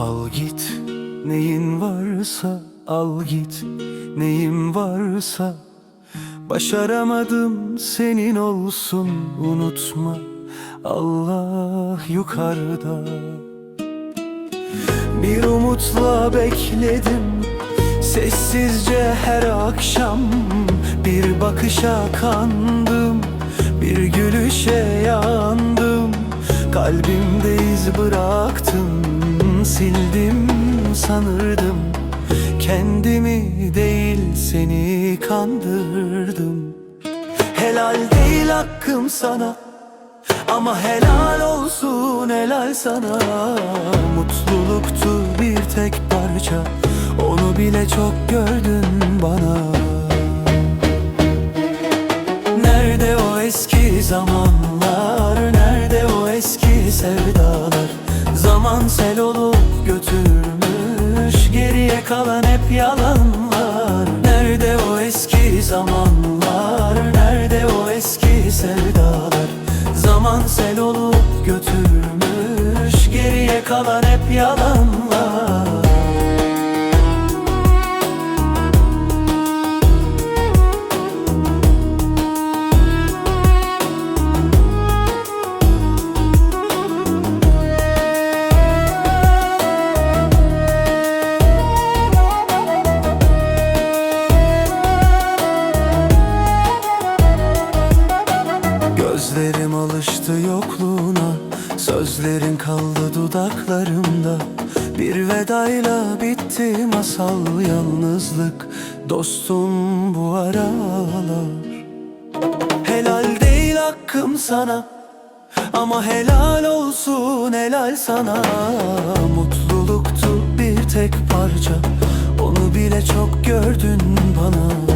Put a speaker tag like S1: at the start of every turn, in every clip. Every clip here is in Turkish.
S1: al git neyim varsa Başaramadım senin olsun. Unutma Allah yukarıda. Bir umutla bekledim Sessizce her akşam. Bir bakışa kandım Bir gülüşe yandım. Kalbimde iz bıraktım Sildim sanırdım. Kendimi değil seni kandırdım. Helal değil hakkım sana ama helal olsun helal sana. Mutluluktu bir tek parça Onu bile çok gördün bana. Nerede o eski zamanlar Nerede o eski sevdalar Zaman sel olup götürmüş. Geriye kalan hep yalanlar. Nerede o eski zamanlar? Nerede o eski sevdalar? Zaman sel olup götürmüş. Geriye kalan hep yalanlar Gözlerim alıştı yokluğuna Sözlerin kaldı dudaklarımda. Bir vedayla bitti masal yalnızlık Dostum bu aralar. Helal değil hakkım sana Ama helal olsun helal sana. Mutluluktu bir tek parça Onu bile çok gördün bana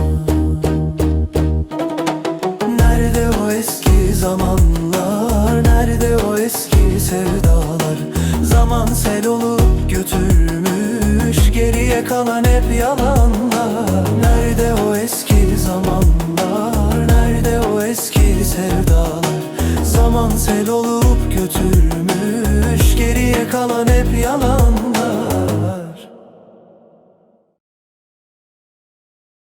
S1: zamanlar Nerede o eski sevdalar? Zaman sel olup götürmüş Geriye kalan hep yalanlar. Nerede o eski zamanlar Nerede o eski sevdalar? Zaman sel olup götürmüş Geriye kalan hep yalan